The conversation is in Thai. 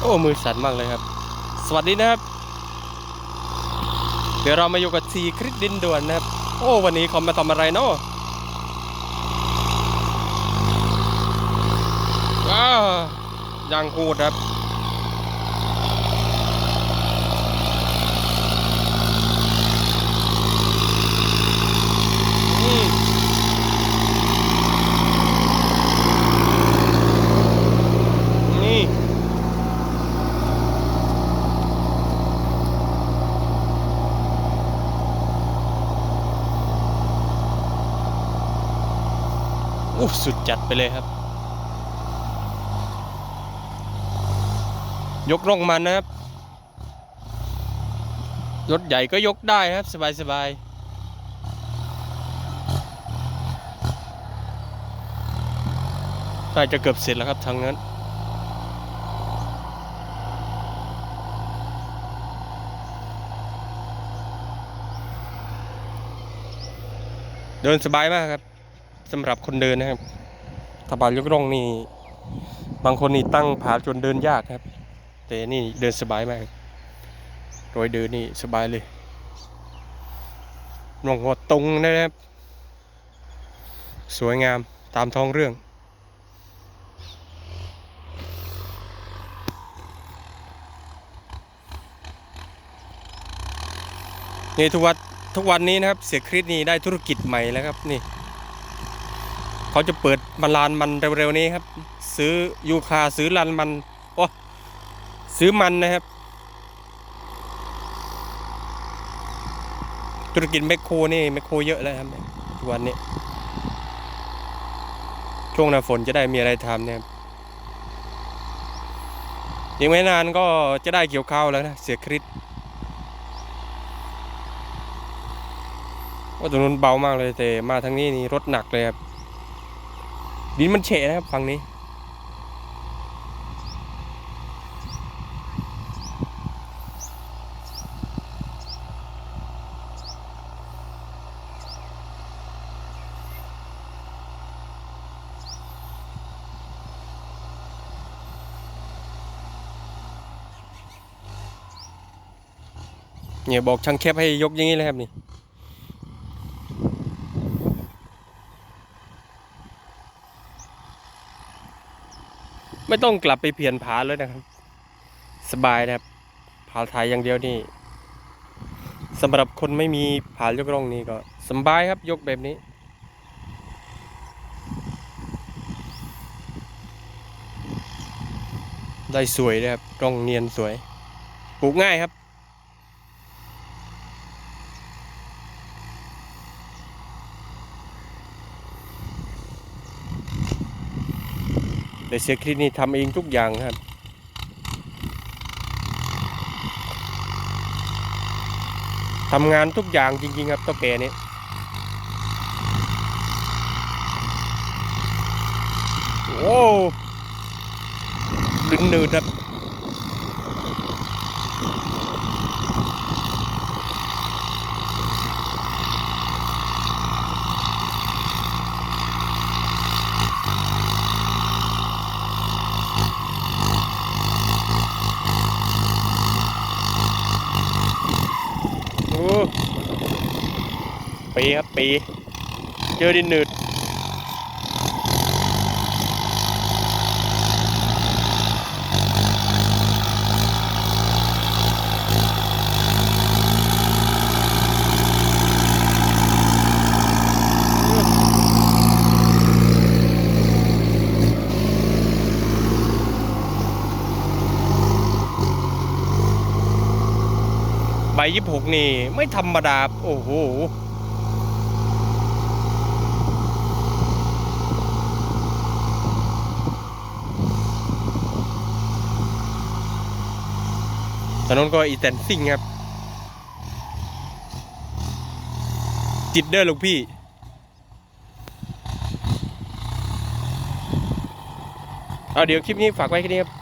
โอ้มือสั่นมากเลยครับ สวัสดีนะครับ เดี๋ยวเรามาอยู่กับซีคริสดินด่วนนะครับ โอ้วันนี้เขามาทำอะไรเนาะว้าวยังโหดครับ อืมนี่ อู้ สุดจัดไปเลยครับ ยกร่องมันนะครับ รถใหญ่ก็ยกได้ครับ สบายสบายๆน่าจะเกือบเสร็จแล้วครับทางนั้นเดินสบายมากครับ สำหรับคนเดินนะครับถ้าบานยกร่องนี่บางคนนี่ตั้งผาจนเดินยากครับ แต่นี่เดินสบายมากครับรอยเดินนี่สบายเลยน่องหัวตรงนะครับ สวยงามตามท้องเรื่องนี่ทุกวันทุกวันนี้นะครับ เสียคริสนี่ได้ธุรกิจใหม่แล้วครับนี่ เขาจะเปิดมาลานมันเร็วๆนี้ครับ ซื้อยูคาซื้อลานมันโอ้ซื้อมันนะครับ ธุรกิจแมคโครนี่แมคโครเยอะแล้วครับทุกวันนี้ ช่วงหน้าฝนจะได้มีอะไรทำเนี่ยครับอีกไม่นานก็จะได้เกี่ยวข้าวแล้วนะ เสียคริสว่าตรงนู้นเบามากเลยแต่มาทางนี้นี่รถหนักเลยครับ ดินมันเฉะนะครับฝั่งนี้ เนี่ยบอกช่างแคบให้ยกอย่างนี้เลยครับนี่ ไม่ต้องกลับไปเปลี่ยนผาเลยนะครับ สบายนะครับ ผาไทยอย่างเดียวนี่สำหรับคนไม่มีผายกร่องนี้ก็สบายครับยกแบบนี้ ได้สวยนะครับร่องเนียนสวย ปลูกง่ายครับ แต่เสียครินี่ทำเองทุกอย่างครับ ทำงานทุกอย่างจริง ๆ ครับตัวแกนี้โอ้ดึงหนืดครับ ปีครับปี เจอดินหนืด ใบยี่หกนี่ ไม่ธรรมดา โอ้โห ถนนก็อีแตนซิ่งครับติดเด้อลูกพี่เอาเดี๋ยวคลิปนี้ฝากไว้แค่นี้ครับ